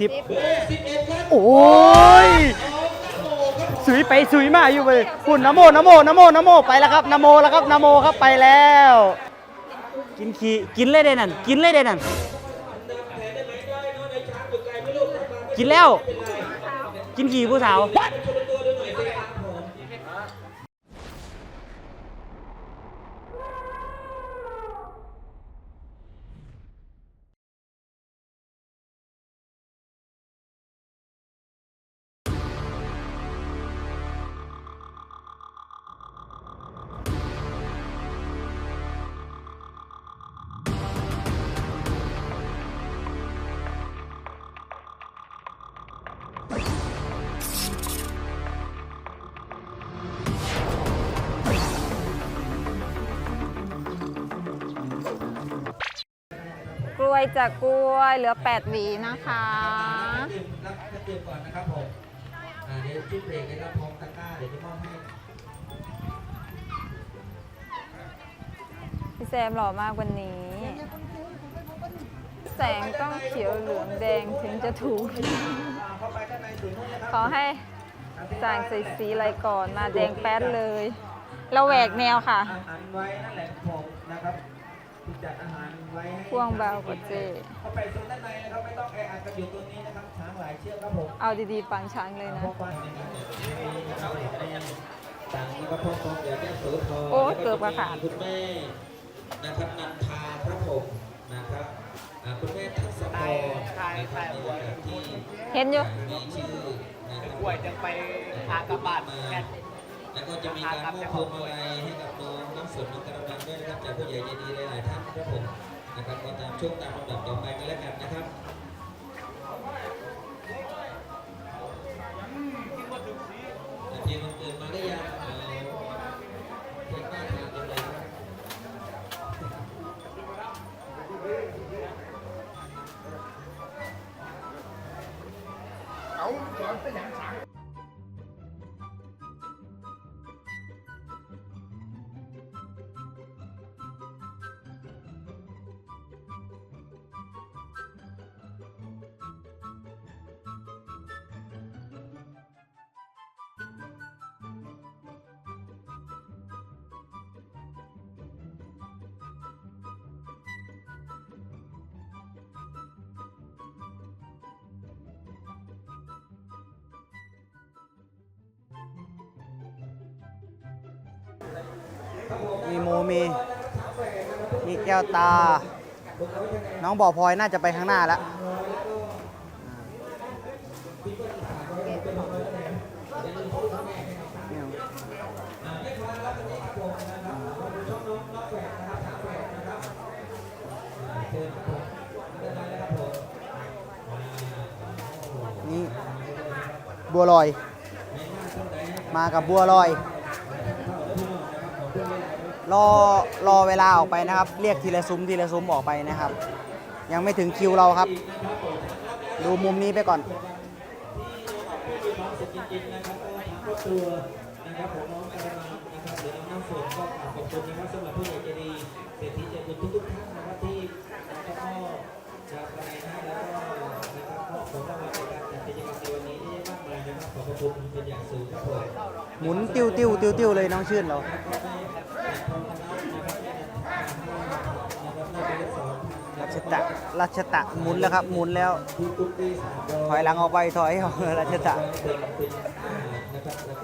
สิบโอ้ยสุยไปสุยมาอยู่เลยคุณนโมนโมนโมนโมไปแล้วครับนโมแล้วครับนโมครับไปแล้ว กินขี้กินเลยเด้นั่นกินเลยเด้นั่นกินแล้ว กินขี้ผู้สาว วยจากกล้วยเหลือ 8 หวีนะคะดื่มรับจะดื่มก่อนนะครับผมอ่าเดี๋ยวจุดเบรกนะครับพร้อมตะกร้าเดี๋ยวจะมอบให้พี่แซมหล่อมากวันนี้ แสงต้องเขียวเหลืองแดงถึงจะถูกเข้าไปด้านในถึงนู้นนะครับขอให้สั่งใส่สีอะไรก่อนมาแดงแป๊ดเลย เราแหวกแนวค่ะอาหารไว้นั่นแหละผมนะครับที่จัดอาหาร ไว้ให้พ่วงเบากว่าเจเข้าไปโซนด้านในนะครับไม่ต้องแออัดกันอยู่ตรงนี้นะครับช้างหลายเชือกครับผมเอาดีๆ ปังช้างเลยนะ พวกบ้านนะครับมีนะครับเดี๋ยวจะได้ยังต่างนะครับพ่อของเดี๋ยวจะโสธรโอ้เกือบกระขาดคุณแม่นะครับนันทาพระผมนะครับอ่าคุณแม่ทัศพรนะครับในระดับที่เห็นอยู่ มีชื่อนะครับกล้วยจะไปหากระบาดแค่แล้วก็จะมีการมอบพวงมาลัยให้กับน้องน้ำฝนน้องกระดังด้วยนะครับจากผู้ใหญ่ใจดีหลายๆท่านครับผม นะครับก็ตามช่วงตามลำดับต่อไปกันแล้วกัน มีโมมี มีแก้วตา น้องบ่อพลอยน่าจะไปข้างหน้าแล้วนี่บัวลอย มากับบัวลอย รอรอเวลาออกไปนะครับ เรียกทีละซุ้มทีละซุ้มออกไปนะครับ ยังไม่ถึงคิวเราครับ ดูมุมนี้ไปก่อนครอบครัวนะครับของน้องกระมังนะครับหรือน้องน้ำฝนก็ขอบคุณนะครับสำหรับผู้ใหญ่ใจดีเศรษฐีใจบุญทุกๆท่านนะครับที่ก็มอบจากอะไรนะแล้วก็นะครับมอบของรางวัลในการจัดกิจกรรมในวันนี้ที่มากมายนะครับขอบคุณเป็นอย่างสูงครับผมหมุนติ้วติ้วติ้วติ้วเลยน้องชื่นเรา ชตะรัชตะหมุนแล้วครับหมุนแล้ว ถอยหลังออกไปถอยออกรัชตะเป็นเป็นนะ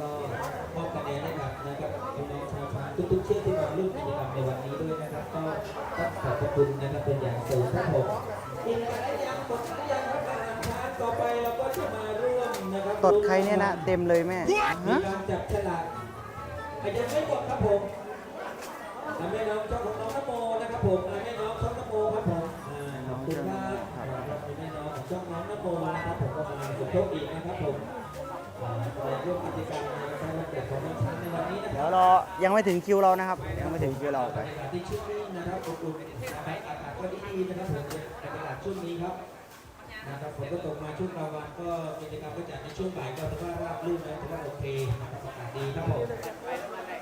มอบคะแนนให้กับนะครับพี่น้องชาวช้างทุกๆเชือกที่มาร่วมกิจกรรมในวันนี้ด้วยนะครับก็ต้องขอบระคุณนะครับเป็นอย่างสูงครับผมอีกการได้ยังกดได้ยังครับการช้างต่อไปเราก็จะมาร่วมนะครับตดใครเนี่ยนะเต็มเลยแม่มีฮะการจับฉลากอะยังไม่หมดครับผมอะแม่น้องช่องของน้องนโมนะครับผม องของช่องน้องนโมนะครับผมก็มาสมทบอีกนะครับผมอ่าในร่วมกิจกรรมในการวันเกิดของน้องช้างในวันนี้นะคเดี๋รัยบวรอยังไม่ถึงคิวเรานะครับ ยังไม่ถึงคิวเราไปบรรยากาศที่ชุ่มชื่นนะครับอบอุ่นนะครับอากาศก็ดีๆนะครับผมบรรยากาศช่วงนี้ครับนะครับฝนก็ตกมาช่วงกลางวันก็กิจกรรมก็จัดในช่วงบ่ายก็ถือว่าราบรื่นนะถือว่าโอเคนะครับอากาศดีครับผม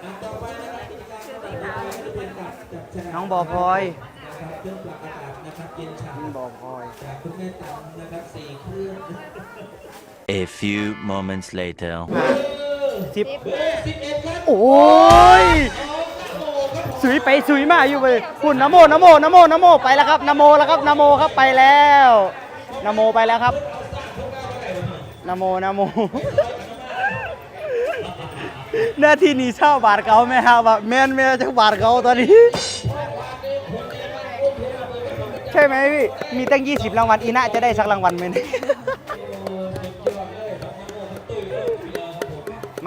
อะต่อไปนะครับกิจกรรมต่อไปก็จะเป็นการจับฉลากน้องบ่อพลอย นะครับเครื่องปรับอากาศนะครับเย็นฉ่ำบ่อพลอยจากคุณแม่ตันนะครับสี่เครื่อง A few moments later. สิบสิบเอ็ดครับโอ้ยสุยไปสุยมาอยู่เลยคุณนโมนโมนโมนโมไปแล้วครับนโมแล้วครับนโมครับไปแล้วนโมไปแล้วครับนโมนโมหน้าที่นี้เช่าบาทเขาไหมครับแบบแมนแม่จะบาทเขาตอนนี้ ใช่ไหมพี่ มีตั้ง 20 รางวัลอีน่าจะได้สักรางวัลไหมเนี่ย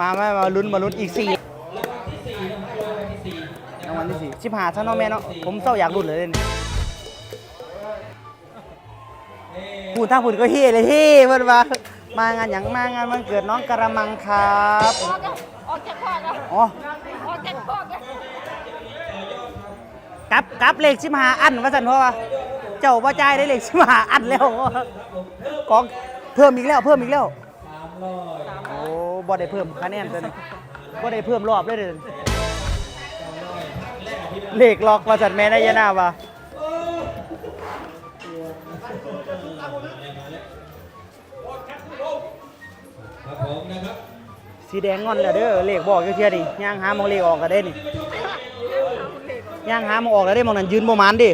มาไม่มาลุ้นมาลุ้นอีกสี่รางวัลที่สี่สิบหาเท่าน้องแม่เนาะผมเศร้าอยากลุ้นเลยเนี่ยพูดทั้งพูดก็เฮ่เลยเฮ่เพิ่นมามางานอย่างมางานวันเกิดน้องกระมังครับออกจากออกจากพ่อแล้วอ๋อออกจากพ่อแล้วกลับกลับเลขสิบหาอันว่าสันเพราะว่า เจ้าบ่จ่ายได้เลขสิบหาอันแล้วของเพิ่มอีกแล้วเพิ่มอีกแล้วโอ้บ่ได้เพิ่มคะแนนตัวนี้บ่ได้เพิ่มรอบเลยเด้อเลขล็อกว่าสันแม่นายนาว่าครับผมนะครับสีแดงงอนแล้วเด้อเลขบอกเที่ยๆนี่ย่างหาหมองเลขออกก็ได้นี่ย่างหาหมองออกแล้วได้หมองนั้นยืนบ่มานดิ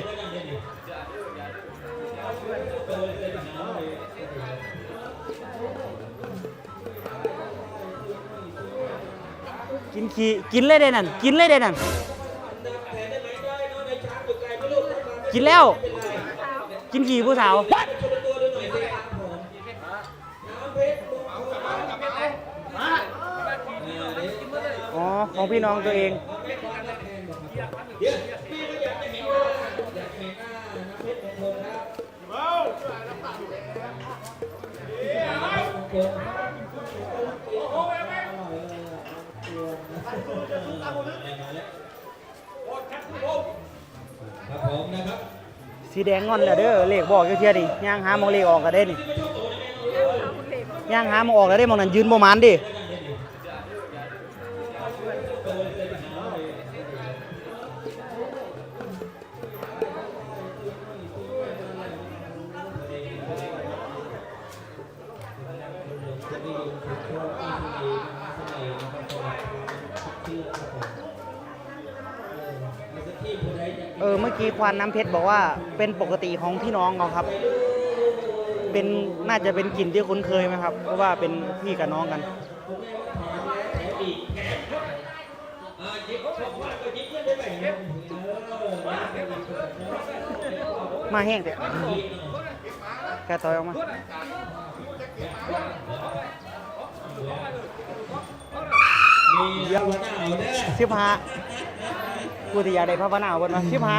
ขี้กินเลยเด้นั่นกินเลยเด้นั่นกินแล้ว กินขี้ผู้สาวอ๋อของพี่น้องตัวเอง ครับผมนะครับสีแดงงอนแล้วเด้อเลขบอกเที่ยๆนี่ย่างหามองเลขออกก็ได้นี่ย่างหามองออกแล้วได้มองนั้นยืนบ่มานดิ เออเมื่อกี้ควานน้ำเพชรบอกว่าเป็นปกติของพี่น้องเขาครับ เป็นน่าจะเป็นกลิ่นที่คุ้นเคยไหมครับ เพราะว่าเป็นพี่กับน้องกันมาแห้งเถอะแกต่อยออกมา เยาวหน้าเอาเด้อสิบห้ากูที่อยากได้พระพนาวบนมาสิบห้า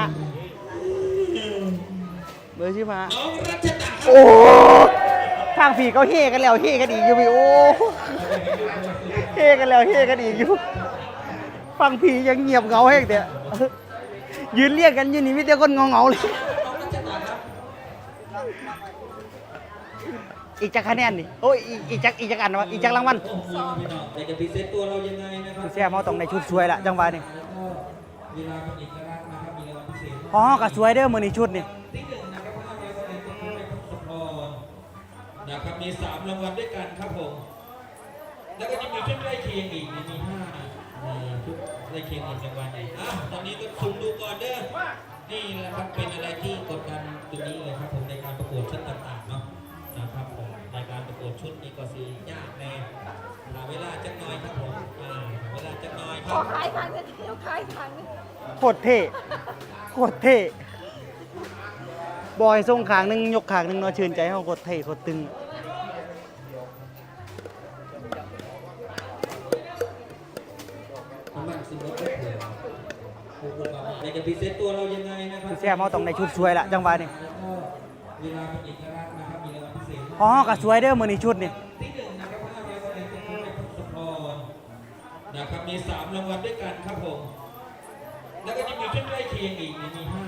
เบอร์สิบห้าน้องรัชตะโอ้ทางผีเขาเฮกันแล้วเฮกันอีกอยู่พี่โอ้เฮกันแล้วเฮกันอีกอยู่ฟังผียังเงียบเหงาแห้งเถอะยืนเรียกกันอยู่นี่มีแต่คนเงาๆเลย อีกจักคะแนนนี่โอ้ยอีกอีกจักอีกจักอันวะอีกจักรางวัลโอ้โหพี่น้องอยากจะพรีเซนต์ตัวเรายังไงนะครับแซ่บเขาต้องในชุดสวยละจังหวะนี่แล้วก็เวลอกลักษณ์นะครับมีรางวัลพิเศษอ๋อก็สวยเด้อมือนี้ชุดนี่นะครับห้าร้อยคะแนนจะให้พงศธรนะครับมีสามรางวัลด้วยกันครับผมแล้วก็จะมีชุดใกล้เคียงอีกมีห้าเอ่อชุดใกล้เคียงอีกรางวัลอีกอะตอนนี้ก็สุ่มดูก่อนเด้อนี่แหละครับเป็นอะไรที่กดดันตรงนี้เลยครับผมในการประกวดชุดต่างๆเนาะนะครับ ผมในการประกวดชุดนี้ก็สียากแน่หาเวลาจักหน่อยครับผมอ่าหาเวลาจักหน่อยคขรัอบ ขายทางนี้เดี๋ยวขายทางนี้โคตรเท่โคตรเท่บอยส่งขางหนึงยกขางหนึงเนาะชื่นใจเฮาโคตรเท่โคตรตึงมันมันสิบรถเลยอยากจะพรีเซนต์ตัวเรายังไงนะครับแซ่บเขาต้องในชุดสวยละจังหวะนี่แล้วก็เวลาเป็นเอกลักษณ์นะครับ อ๋อก็สวยเด้อมือนี้ชุดนี่ที่หนึ่งนะครับห้าร้อยคะแนนจะให้พงศธรนะครับมีสามรางวัลด้วยกันครับผม แล้วก็จะมีชุดใกล้เคียงอีกมีห้า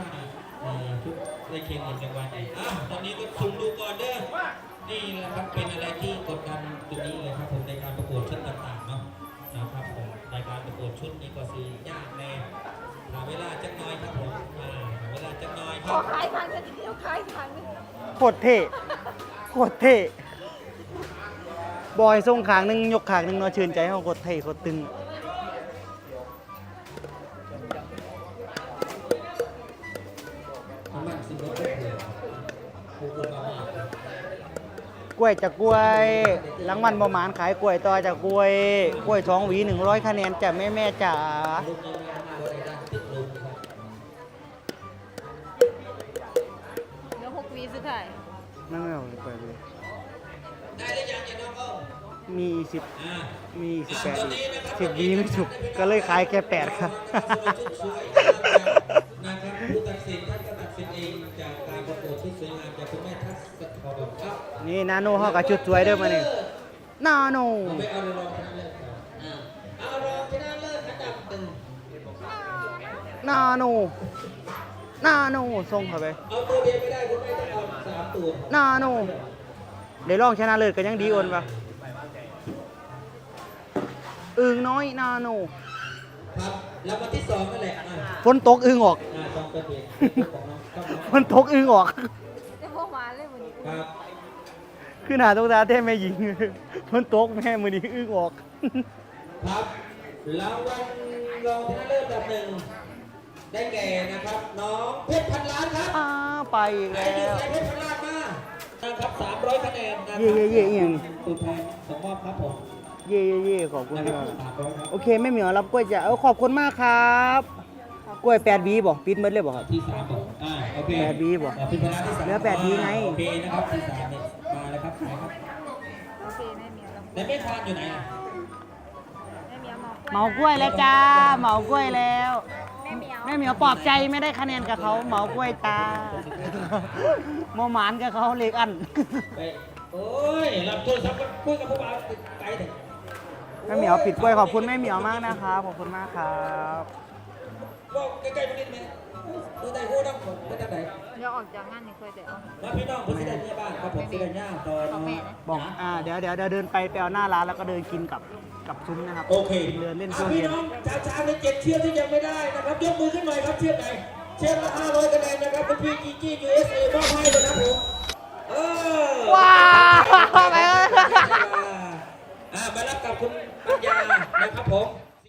เอ่อชุดใกล้เคียงอีกรางวัลอีกอะตอนนี้ก็สุ่มดูก่อนเด้อนี่แหละครับเป็นอะไรที่กดดันตรงนี้เลยครับผมในการประกวดชุดต่างๆเนาะนะครับผมในการประกวดชุดนี้ก็สียากแน่หาเวลาจักหน่อยครับผมอ่าหาเวลาจักหน่อยคขรัอบขายทางนี้เดี๋ยวขายทางนี้โคตรเท่ โคตรเท่บอยส่งขางหนึ่งยกขางหนึ่งนาะชื่นใจเฮากดไทยกดตึงประมาณสิบรถเลยผูกล้วยจากกล้วยหลังมันประมาณขายกล้วยต่อจากกล้วย กล้วยสองหวี100คะแนนจ้ะแม่แม่จ๋า มมีสิบอ่ามีสิบแปดสิบวีไม่ถูกก็เลยขายแค่แปดครับสวยๆนะครับผู้ตัดสินท่านก็ตัดสินเองจากการประกวดที่สวยงามจากคุณแม่ทัศน์ทองครับนี่นาโนเขากับชุดสวยเด้อมาเนี่ยนาโนเอาไปเอารองชนะเลิศก่อนอ่าเอารองชนะเลิศอันดับหนึ่งนาโนนาโนส่งเข้าไปเอาตัวเดียวไม่ได้คุณแม่ต้องเอาสามตัวนาโนเดี๋ยวลองชนะเลิศกันยังดีโอนปะ อึงน้อยนาโนครับแล้ววันที่สองนั่นแหละอ่าฝนตกอึงออกอ่าต้องเป็นเด็กของน้องต้องน้องฝนตกอึงออก จะพวกมาเลยวันนี้ครับคือหน้าตกตาเท่แม่หญิงฝนตกแม่มือนี้อึงออก ครับรางวัลรองชนะเลิศอันดับหนึ่งได้แก่นะครับ น้องเพชรพันล้านครับอ้าไปอีกไหนแล้ดูวใครเพชรพันล้านมานะครับ300คะแนนนะครัเย่เย่เย่เย่ ตัวแทนส่งมอบครับผม เย่เย่เย่ขอบคุณนะคมารับก300ครับโอเคแม่เหมียวรับกล้วยจ้ะเออขอบคุณมากครับกล้วยแปดบีบอกปิดหมดเลยบอกครับที่สามบอกอ่าโอเคแปดวิบอกอ่าเป็นเวลาที่สามเหลือแปดวิไงโอเคนะครับที่สามเนี่ยมาแล้วครับไหนครับโอเคแม่เหมียวแล้วแต่ไม่ทานอยู่ไหนอะแม่เหมียวหมอกเหมากล้วยแล้วจ้าเหมากล้วยแล้วแม่เหมียวแม่เหมียวปลอบใจไม่ได้คะแนนกับเขาเหมากล้วยจ้าโมหมานกับเขาเล็กอันไปโอ้ยรับโทรศัพท์ก็คุยกับผู้บ่าวติดไกลถึง แม่เหมียวปิดกล้วยขอบคุณแม่เหมียวมากนะครับขอบคุณมากครับบอกใกล้ๆตรงนี้ไหมดูได้หู้ต้องผมไปทางไหนเดี๋ยวออกจากงานนี่เคยแต่เอามาพี่น้องผมสิได้เนี่ยบ้านครับผมสิได้ย่างตอนของแม่นะบอกอ่าเดี๋ยวเดี๋ยวเดี๋ยวเดินไปไปเอาหน้าร้านแล้วก็เดินกินกับกับซุ้มนะครับโอเคกินเดินเล่นช่วอะงพี่เย็นน้องช้าๆในเจ็ดเชือกที่ยังไม่ได้นะครับยกมือขึ้นหน่อยครับเชือกไหนเชือกละ500คะแนนนะครับคุณพี่จีจี้ USA มอบให้เลยนะผมเออว้าวไปเลยอ่า มารับกับคุณปัญญานะครับผม